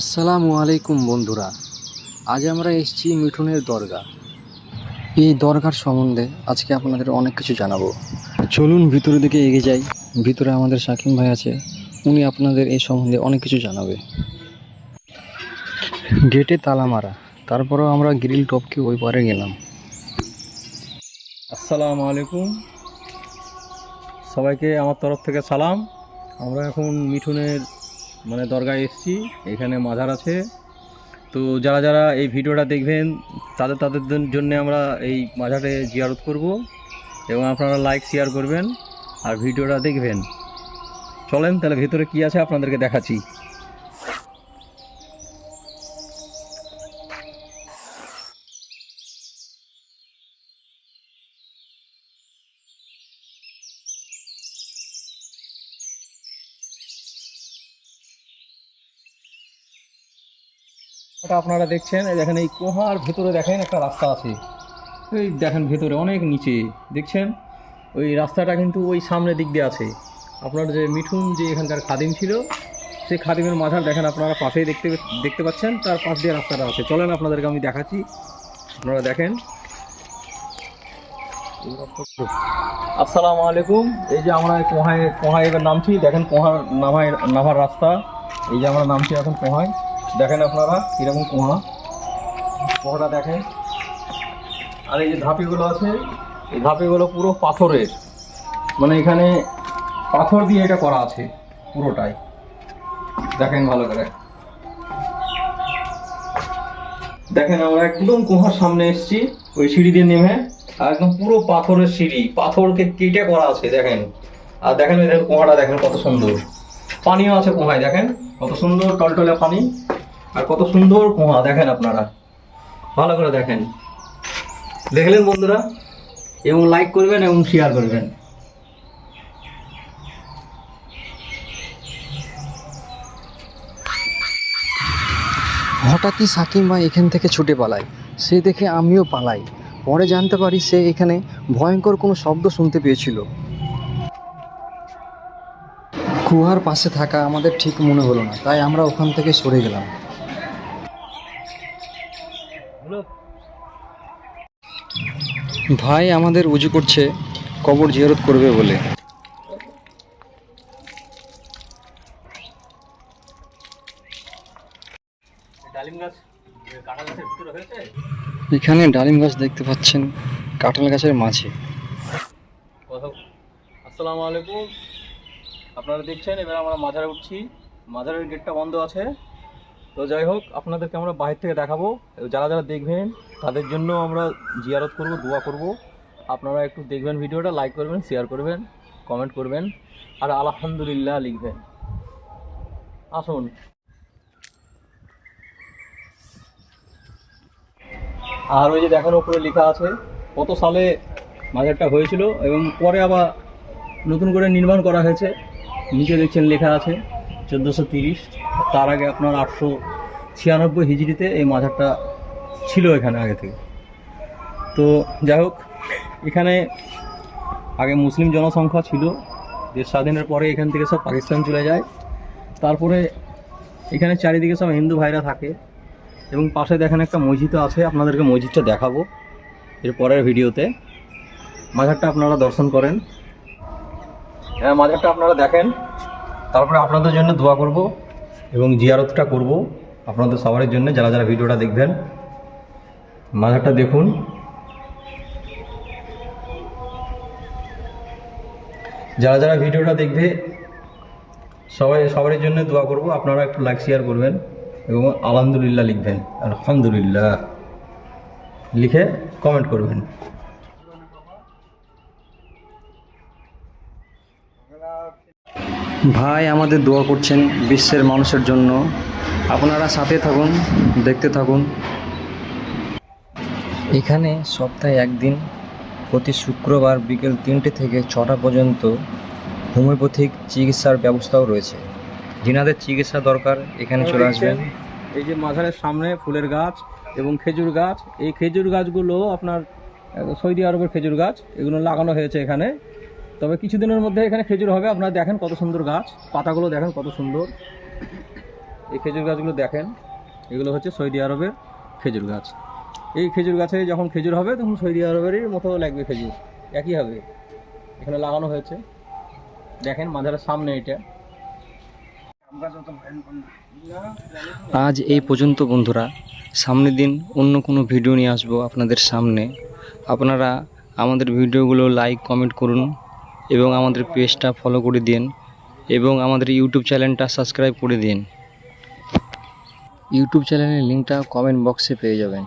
আসসালামু আলাইকুম বন্ধুরা। আজ আমরা এসেছি মিঠুনের দরগা। এই দরগার সম্বন্ধে আজকে আপনাদের অনেক কিছু জানাব। চলুন ভিতরের দিকে এগিয়ে যাই। ভিতরে আমাদের শাকিম ভাই আছে। উনি আপনাদের এই সম্বন্ধে অনেক কিছু জানাবে। গেটে তালা মারা। তারপরেও আমরা গ্রিল টপকে ওই পারে গেলাম। আসসালামু আলাইকুম। সবাইকে আমার তরফ থেকে সালাম। আমরা এখন মিঠুনের মানে দরগায় এসেছি, এখানে মাজার আছে। তো যারা যারা এই ভিডিওটা দেখবেন, তাদের তাদের জন্য আমরা এই মাঝারে জিয়ারত করব এবং আপনারা লাইক, শেয়ার করবেন আর ভিডিওটা দেখবেন। চলেন তাহলে ভিতরে কি আছে আপনাদেরকে দেখাচ্ছি। এটা আপনারা দেখছেন, এই দেখেন, এই কোহার ভেতরে দেখেন একটা রাস্তা আছে। ওই দেখেন ভেতরে অনেক নিচে, দেখছেন? ওই রাস্তাটা কিন্তু ওই সামনের দিক দিয়ে আছে। আপনার যে মিঠুন যে এখানকার খাদিম ছিল সেই খাদিমের মাঝার দেখেন আপনারা পাশেই দেখতে দেখতে পাচ্ছেন, তার পাশ দিয়ে রাস্তাটা আছে। চলেন আপনাদেরকে আমি দেখাচ্ছি। আপনারা দেখেন। আসসালামু আলাইকুম। এই যে আমরা কোহায় কোহায় এবার নামছি দেখেন কোহার নামায় নামার রাস্তা। এই যে আমরা নামছি এখন কোহায়। দেখেন আপনারা কীরকম কোহা। কোহাটা দেখেন। আর এই যে ধাপিগুলো আছে, এই ধাপিগুলো পুরো পাথরের। মানে এখানে পাথর দিয়ে এটা করা আছে, পুরোটাই। দেখেন ভালো করে। দেখেন আমরা একদম গুহার সামনে এসেছি, ওই সিঁড়ি দিয়ে নেমে। আর একদম পুরো পাথরের সিঁড়ি, পাথরকে কেটে করা আছে, দেখেন। আর দেখেন কুয়াটা দেখেন কত সুন্দর। পানিও আছে কুয়ায় দেখেন। কত সুন্দর টলটলে পানি। আর কত সুন্দর কুয়া দেখেন আপনারা। ভালো করে দেখেন। দেখলেন বন্ধুরা? এবং লাইক করবেন এবং শেয়ার করবেন। হঠাৎই সাকিম ভাই এখান থেকে ছুটে পালায়। সে দেখে আমিও পালাই। পরে জানতে পারি সে এখানে ভয়ঙ্কর কোনো শব্দ শুনতে পেয়েছিল। কুয়ার পাশে থাকা আমাদের ঠিক মনে হলো না, তাই আমরা ওখান থেকে সরে গেলাম। ভাই আমাদের উজু করছে কবর জিয়ারত করবে বলে। ডালিম গাছের এখানে ডালিম গাছ দেখতে পাচ্ছেন কাঁঠাল গাছের মাঝে। কথা আসসালামু আলাইকুম। আপনারা দেখছেন এবার আমরা মাজারে উঠছি। মাজারের গেটটা বন্ধ আছে। তো যাই হোক, আপনাদেরকে আমরা বাইরে থেকে দেখাবো। যারা যারা দেখবেন, তাদের জন্য আমরা জিয়ারত করব, দোয়া করব। আপনারা একটু দেখবেন ভিডিওটা লাইক করবেন শেয়ার করবেন কমেন্ট করবেন, আর আলহামদুলিল্লাহ লিখবেন। আসুন। আর ওই যে দেখেন উপরে লেখা আছে, কত সালে মাজারটা হয়েছিল এবং পরে আবার নতুন করে নির্মাণ করা হয়েছে। নিচে দেখছেন লেখা আছে চোদ্দোশো তিরিশ, তার আগে আপনার আটশো ছিয়ানব্বই হিজড়িতে এই মাজারটা ছিল এখানে আগে থেকে। তো যাই হোক, এখানে আগে মুসলিম জনসংখ্যা ছিল দেশ স্বাধীনের পরে এখান থেকে সব পাকিস্তান চলে যায়। তারপরে এখানে চারিদিকে সব হিন্দু ভাইরা থাকে এবং পাশে দেখেন একটা মসজিদও আছে, আপনাদেরকে মসজিদটা দেখাবো এর পরের ভিডিওতে। মাজারটা আপনারা দর্শন করেন। হ্যাঁ মাজারটা আপনারা দেখেন। তারপরে আপনাদের জন্য দোয়া করব এবং জিয়ারতটা করব আপনাদের সবার জন্য, যারা যারা ভিডিওটা দেখবেন। মাজারটা দেখুন। যারা যারা ভিডিওটা দেখবে, সবাই সবার জন্য দোয়া করব। আপনারা একটু লাইক শেয়ার করবেন এবং আলহামদুলিল্লাহ লিখবেন। আলহামদুলিল্লাহ। লিখে কমেন্ট করবেন। ভাই আমাদের দোয়া করছেন বিশ্বের মানুষের জন্য। আপনারা সাথে থাকুন দেখতে থাকুন। এখানে সপ্তাহে একদিন প্রতি শুক্রবার বিকেল তিনটে থেকে ছটা পর্যন্ত হোমিওপ্যাথিক চিকিৎসার ব্যবস্থাও রয়েছে। যিনাদের চিকিৎসা দরকার এখানে চলে আসবেন। এই যে মাঝারের সামনে ফুলের গাছ এবং খেজুর গাছ এই খেজুর গাছগুলো আপনার সৌদি আরবের খেজুর গাছ এগুলো লাগানো হয়েছে এখানে। তবে কিছুদিনের মধ্যে এখানে খেজুর হবে। আপনারা দেখেন কত সুন্দর গাছ। পাতাগুলো দেখেন কত সুন্দর। এই খেজুর গাছগুলো দেখেন। এগুলো হচ্ছে সৌদি আরবের খেজুর গাছ। এই খেজুর গাছে যখন খেজুর হবে, তখন সৌদি আরবেরই মতো লাগবে খেজুর। একই হবে। এখানে লাগানো হয়েছে। দেখেন মাঝারের সামনে এটা। আজ এই পর্যন্ত বন্ধুরা। সামনের দিন অন্য কোনো ভিডিও নিয়ে আসব আপনাদের সামনে। আপনারা আমাদের ভিডিওগুলো লাইক কমেন্ট করুন। এবং আমাদের পেজটা ফলো করে দিন এবং আমাদের ইউটিউব চ্যানেলটা সাবস্ক্রাইব করে দিন। ইউটিউব চ্যানেলের লিঙ্কটা কমেন্ট বক্সে পেয়ে যাবেন।